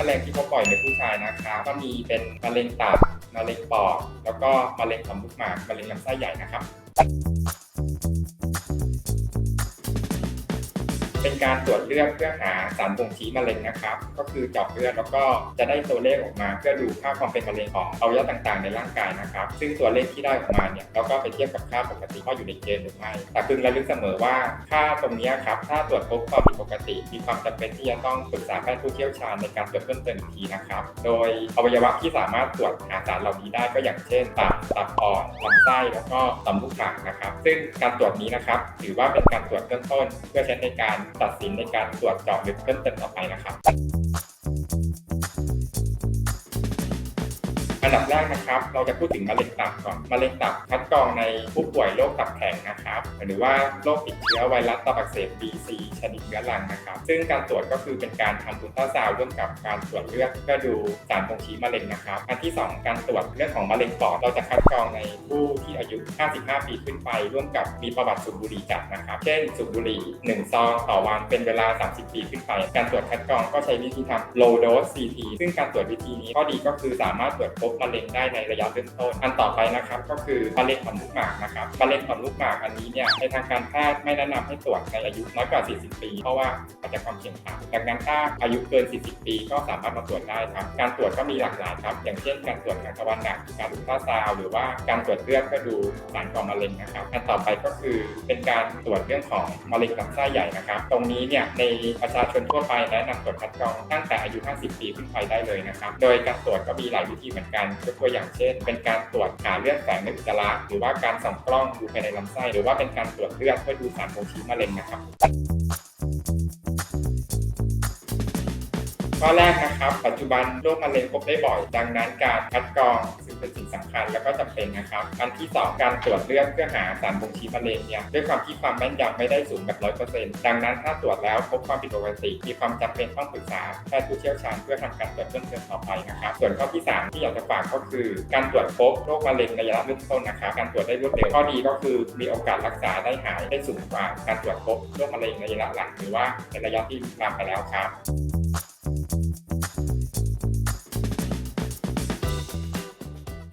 มะเร็งที่เขาปล่อยในผู้ชายนะคะ ก็มีเป็นมะเร็งตับมะเร็งปอดแล้วก็มะเร็งต่อมลูกหมากมะเร็งลำไส้ใหญ่นะครับ เป็นการตรวจเลือดเพื่อหาสารบ่งชี้มะเร็งนะครับ ก็คือเจาะเลือดแล้วก็จะได้ตัวเลขออกมา เพื่อดูค่าความเป็นมะเร็งของอวัยวะต่างๆ ในร่างกายนะครับ ซึ่งตัวเลขที่ได้ออกมาเนี่ยเราก็ไปเทียบกับค่าปกติว่าอยู่ในเกณฑ์หรือไม่ แต่พึงระลึกเสมอว่าค่าตรงนี้ครับ ถ้าตรวจพบความผิดปกติ มีความจำเป็นที่จะต้องปรึกษาแพทย์ผู้เชี่ยวชาญในการตรวจเพิ่มเติมอีกทีนะครับ โดยอวัยวะที่สามารถตรวจหาสารเหล่านี้ได้ก็อย่างเช่นตับตับอ่อนลำไส้แล้วก็ต่อมลูกหมากนะครับ ซึ่งการตรวจนี้นะครับถือว่าเป็นการตรวจเบื้องต้น เพื่อใช้ในการตัดสินในการตรวจเจาะลึกเพิ่มเติมต่อไปนะครับ อันดับแรกนะครับ เราจะพูดถึงมะเร็งตับก่อนมะเร็งตับคัดกรองในผู้ป่วยโรคตับแข็งนะครับหรือว่าโรคติดเชื้อไวรัสตับอักเสบ BC ชนิดเรื้อรังนะครับ ซึ่งการตรวจก็คือเป็นการทำอุลตราซาวด์ร่วมกับการตรวจเลือดเพื่อดูสารบ่งชี้มะเร็งนะครับ อันที่ 2 การตรวจเรื่องของมะเร็งปอดเราจะคัดกรองในผู้ที่อายุ 55 ปีขึ้นไป ร่วมกับมีประวัติสูบบุหรี่จัดนะครับ เช่นสูบบุหรี่ 1 ซองต่อวันเป็นเวลา 30 ปีขึ้นไป การตรวจคัดกรองก็ใช้วิธีทำ low dose CT ซึ่งการตรวจวิธีนี้ข้อดีก็คือสามารถตรวจพบมะเร็งได้ในระยะเริ่มต้นอันต่อไปนะครับก็คือมะเร็งต่อมลูกหมากนะครับมะเร็งต่อมลูกหมากอันนี้เนี่ยในทางการแพทย์ไม่แนะนำให้ตรวจในอายุน้อยกว่า 40 ปี เพราะว่าอาจจะความเสี่ยงต่ำดังนั้นถ้าอายุเกิน 40 ปีก็สามารถมาตรวจได้ครับการตรวจก็มีหลากหลายครับ อย่างเช่นการตรวจทางทวารหนักการอุลตราซาวด์หรือว่าการตรวจเลือดเพื่อดูสารก่อมะเร็งนะครับอันต่อไปก็คือเป็นการตรวจเรื่องของมะเร็งลำไส้ใหญ่นะครับ ตรงนี้เนี่ยในประชาชนทั่วไปแนะนำตรวจคัดกรองตั้งแต่อายุ 50 ปีขึ้นไปได้เลยนะครับ โดยการตรวจก็มีหลายวิธีเหมือนกันยกตัวอย่างเช่น เป็นการตรวจหาเลือดแฝงในอุจจาระหรือว่าการส่องกล้องดูภายในลำไส้ หรือว่าเป็นการตรวจเลือดเพื่อดูสารบ่งชี้มะเร็งนะครับ ข้อแรกนะครับ ปัจจุบันโรคมะเร็งพบได้บ่อย ดังนั้นการคัดกรองซึ่งเป็นสิ่งสำคัญและก็จำเป็นนะครับ อันที่ 2 การตรวจเลือดเพื่อหาสารบ่งชี้มะเร็งเนี่ยด้วยความที่ความแม่นยำไม่ได้สูงแบบร้อยเปอร์เซ็นต์ดังนั้นถ้าตรวจแล้วพบความผิดปกติมีความจำเป็นต้องปรึกษาแพทย์ผู้เชี่ยวชาญเพื่อทำการตรวจเพิ่มเติมต่อไปนะครับส่วนข้อที่ 3 ที่อยากจะฝากก็คือ การตรวจพบโรคมะเร็งในระยะเริ่มต้นนะครับการตรวจได้รวดเร็วข้อดีก็คือมีโอกาสรักษาได้หายได้สูงกว่า การตรวจพบโรคมะเร็งในระยะหลังหรือว่าในระยะที่ลุกลามไปแล้วครับ